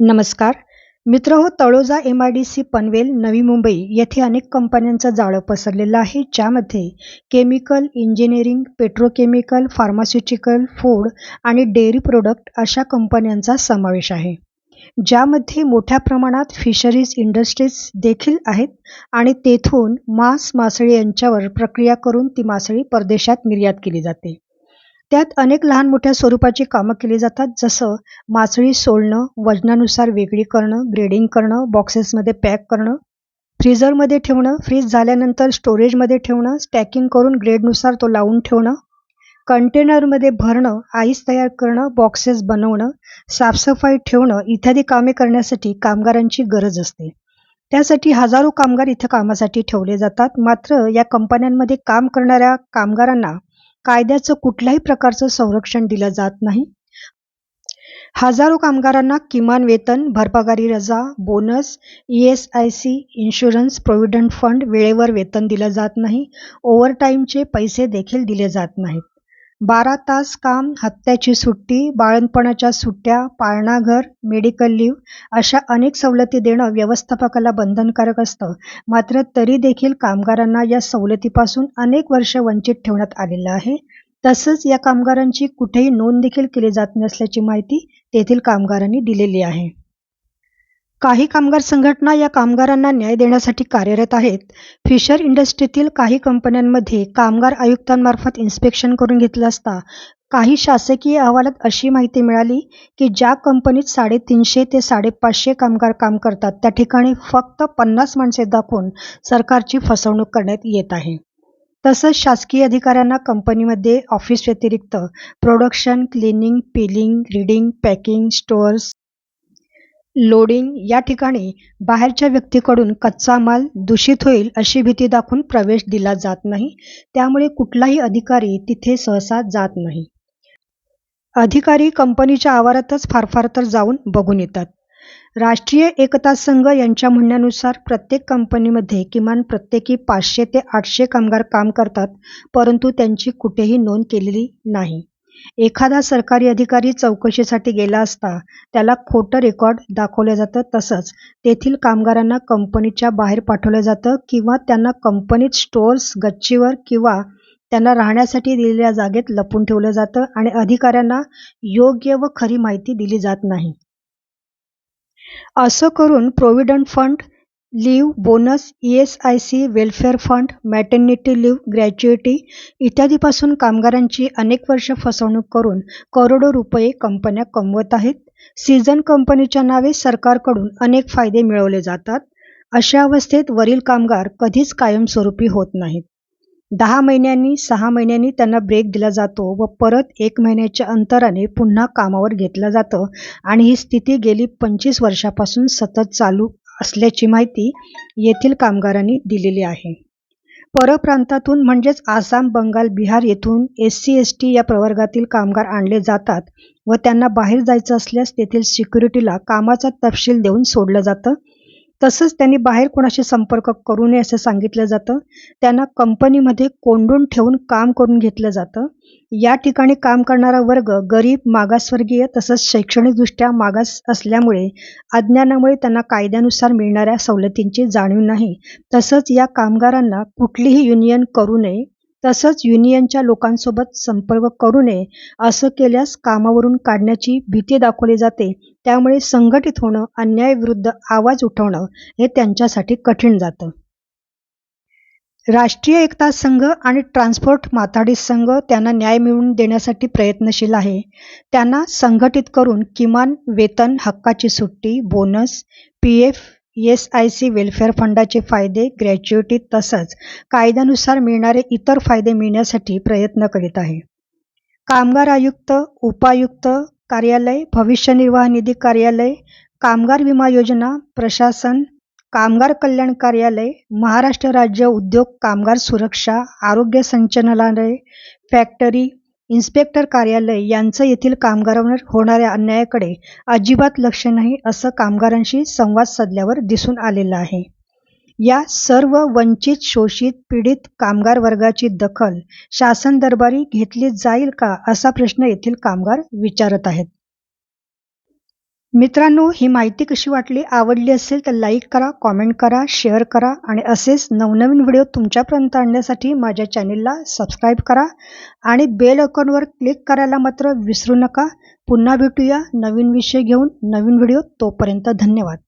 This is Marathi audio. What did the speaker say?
नमस्कार. मित्र हो Taloja M I D C Panvel Navi Mumbai येथे अनेक कंपन्यांचं जाळं पसरलेलं आहे ज्यामध्ये chemical engineering petrochemical pharmaceutical food आणि डेअरी प्रोडक्ट अशा कंपन्यांचा समावेश आहे. ज्यामध्ये मोठ्या प्रमाणात फिशरीज इंडस्ट्रीज देखील आहेत आणि तेथून मांस मासळी यांच्यावर प्रक्रिया करून ती मासळी परदेशात निर्यात केली जाते. त्यात अनेक लहान मोठ्या स्वरूपाची कामं केली जातात जसं मासळी सोलणं वजनानुसार वेगळी करणं ग्रेडिंग करणं बॉक्सेसमध्ये पॅक करणं फ्रीझरमध्ये ठेवणं फ्रीज झाल्यानंतर स्टोरेजमध्ये ठेवणं स्टॅकिंग करून ग्रेडनुसार तो लावून ठेवणं कंटेनरमध्ये भरणं आईस तयार करणं बॉक्सेस बनवणं साफसफाई ठेवणं इत्यादी कामे करण्यासाठी कामगारांची गरज असते. त्यासाठी हजारो कामगार इथं कामासाठी ठेवले जातात. मात्र या कंपन्यांमध्ये काम करणाऱ्या कामगारांना कायद्याचं कुठल्याही प्रकारचं संरक्षण दिलं जात नाही. हजारो कामगारांना किमान वेतन भरपगारी रजा bonus E S I C insurance provident fund वेळेवर वेतन दिलं जात नाही. ओव्हरटाईमचे पैसे देखील दिले जात नाहीत. बारा तास काम हप्त्याची सुट्टी बाळणपणाच्या सुट्ट्या पाळणाघर मेडिकल लीव अशा अनेक सवलती देणं व्यवस्थापकाला बंधनकारक असतं. मात्र तरी देखील कामगारांना या सवलतीपासून अनेक वर्ष वंचित ठेवण्यात आलेलं आहे. तसंच या कामगारांची कुठेही नोंद देखील केली जात नसल्याची माहिती तेथील कामगारांनी दिलेली आहे. काही कामगार संघटना या कामगारांना न्याय देण्यासाठी कार्यरत आहेत. फिशर इंडस्ट्रीतील काही कंपन्यांमध्ये कामगार आयुक्तांमार्फत इन्स्पेक्शन करून घेतलं असता काही शासकीय अहवालात अशी माहिती मिळाली की ज्या कंपनीत साडेतीनशे ते साडेपाचशे कामगार काम करतात त्या ठिकाणी फक्त पन्नास माणसे दाखवून सरकारची फसवणूक करण्यात येत आहे. तसंच शासकीय अधिकाऱ्यांना कंपनीमध्ये ऑफिस व्यतिरिक्त production cleaning peeling reading packing stores loading या ठिकाणी बाहेरच्या व्यक्तीकडून कच्चा माल दूषित होईल अशी भीती दाखवून प्रवेश दिला जात नाही. त्यामुळे कुठलाही अधिकारी तिथे सहसा जात नाही. अधिकारी कंपनीच्या आवारातच फार फार तर जाऊन बघून येतात. राष्ट्रीय एकता संघ यांच्या म्हणण्यानुसार प्रत्येक कंपनीमध्ये किमान प्रत्येकी पाचशे ते आठशे कामगार काम करतात परंतु त्यांची कुठेही नोंद केलेली नाही. एखादा सरकारी अधिकारी चौकशीसाठी गेला असता त्याला खोटं रेकॉर्ड दाखवलं जातं तसंच तेथील कामगारांना कंपनीच्या बाहेर पाठवलं जातं किंवा त्यांना कंपनीत स्टोअर्स गच्चीवर किंवा त्यांना राहण्यासाठी दिलेल्या जागेत लपून ठेवलं जातं आणि अधिकाऱ्यांना योग्य व खरी माहिती दिली जात नाही. असं करून provident fund leave bonus E S I C welfare fund maternity leave gratuity इत्यादीपासून कामगारांची अनेक वर्ष फसवणूक करून करोडो रुपये कंपन्या कमवत आहेत. सीझन कंपनीच्या नावे सरकारकडून अनेक फायदे मिळवले जातात. अशा अवस्थेत वरील कामगार कधीच कायमस्वरूपी होत नाहीत. दहा महिन्यांनी सहा महिन्यांनी त्यांना ब्रेक दिला जातो व परत एक महिन्याच्या अंतराने पुन्हा कामावर घेतलं जातं आणि ही स्थिती गेली पंचवीस वर्षापासून सतत चालू असल्याची माहिती येथील कामगारांनी दिलेली आहे. परप्रांतातून म्हणजेच आसाम बंगाल बिहार येथून एस सी एस टी या प्रवर्गातील कामगार आणले जातात व त्यांना बाहेर जायचं असल्यास तेथील सिक्युरिटीला कामाचा तपशील देऊन सोडलं जातं. तसंच त्यांनी बाहेर कोणाशी संपर्क करू नये असं सांगितलं जातं. त्यांना कंपनीमध्ये कोंडून ठेवून काम करून घेतलं जातं. या ठिकाणी काम करणारा वर्ग गरीब मागासवर्गीय तसंच शैक्षणिकदृष्ट्या मागास असल्यामुळे अज्ञानामुळे त्यांना कायद्यानुसार मिळणाऱ्या सवलतींची जाणीव नाही. तसंच या कामगारांना कुठलीही युनियन करू नये. तसंच युनियनच्या लोकांसोबत संपर्क करू नये असं केल्यास कामावरून काढण्याची भीती दाखवली जाते. त्यामुळे संघटित होणं अन्यायाविरुद्ध आवाज उठवणं हे त्यांच्यासाठी कठीण जातं. राष्ट्रीय एकता संघ आणि ट्रान्सपोर्ट माथाडी संघ त्यांना न्याय मिळवून देण्यासाठी प्रयत्नशील आहे. त्यांना संघटित करून किमान वेतन हक्काची सुट्टी bonus P F S I C welfare फंडाचे फायदे ग्रॅच्युइटी तसंच कायद्यानुसार मिळणारे इतर फायदे मिळण्यासाठी प्रयत्न करीत आहे. कामगार आयुक्त उपायुक्त कार्यालय भविष्य निर्वाह निधी कार्यालय कामगार विमा योजना प्रशासन कामगार कल्याण कार्यालय महाराष्ट्र राज्य उद्योग कामगार सुरक्षा आरोग्य संचालनालय फॅक्टरी इन्स्पेक्टर कार्यालय यांचं येथील कामगारांवर होणाऱ्या अन्यायाकडे अजिबात लक्ष नाही असं कामगारांशी संवाद साधल्यावर दिसून आलेलं आहे. या सर्व वंचित शोषित पीडित कामगार वर्गाची दखल शासन दरबारी घेतली जाईल का असा प्रश्न येथील कामगार विचारत आहेत. मित्रांनो ही माहिती कशी वाटली आवडली असेल तर लाईक करा कॉमेंट करा शेअर करा आणि असेच नवनवीन व्हिडिओ तुमच्यापर्यंत आणण्यासाठी माझ्या चॅनेलला सबस्क्राईब करा आणि बेल अकाउंटवर क्लिक करायला मात्र विसरू नका. पुन्हा भेटूया नवीन विषय घेऊन नवीन व्हिडिओ तोपर्यंत धन्यवाद.